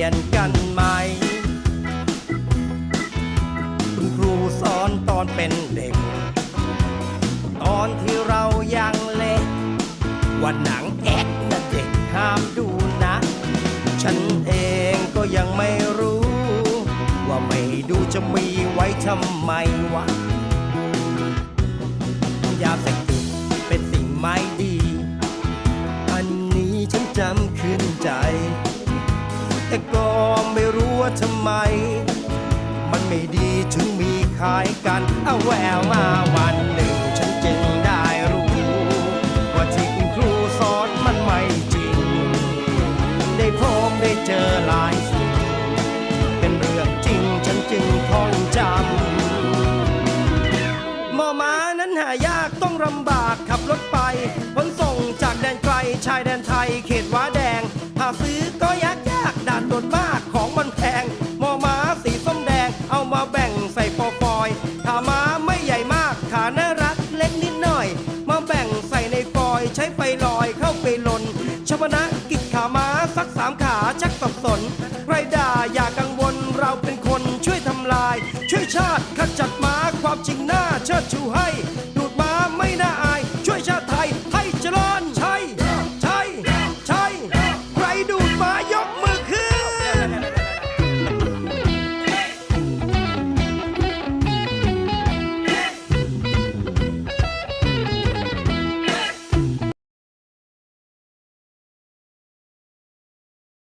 ียนกันไหม คุณครูสอนตอนเป็นเด็ก ตอนที่เรายังเล็ก ว่าหนังแอกนะเด็กห้ามดูนะ ฉันเองก็ยังไม่รู้ ว่าไม่ดูจะมีไว้ทำไมวะอยากเสพ แต่ก็ไม่รู้ว่าทำไม มันไม่ดีถึงมีขายกันเอาแววมาวันหนึ่งฉันจึงได้รู้ ว่าที่คุณครูสอนมันไม่จริง ได้พบได้เจอหลายสิ่งเป็นเรื่องจริงฉันจึงท่องจำหมอมานั้นหายากต้องลำบากขับรถไปขน ขาม้าสักสามขาชักสับสนใครด่าอย่ากังวลเราเป็นคนช่วยทำลาย ช่วยชาติขจัดม้าความจริงหน้าเชิดชูให้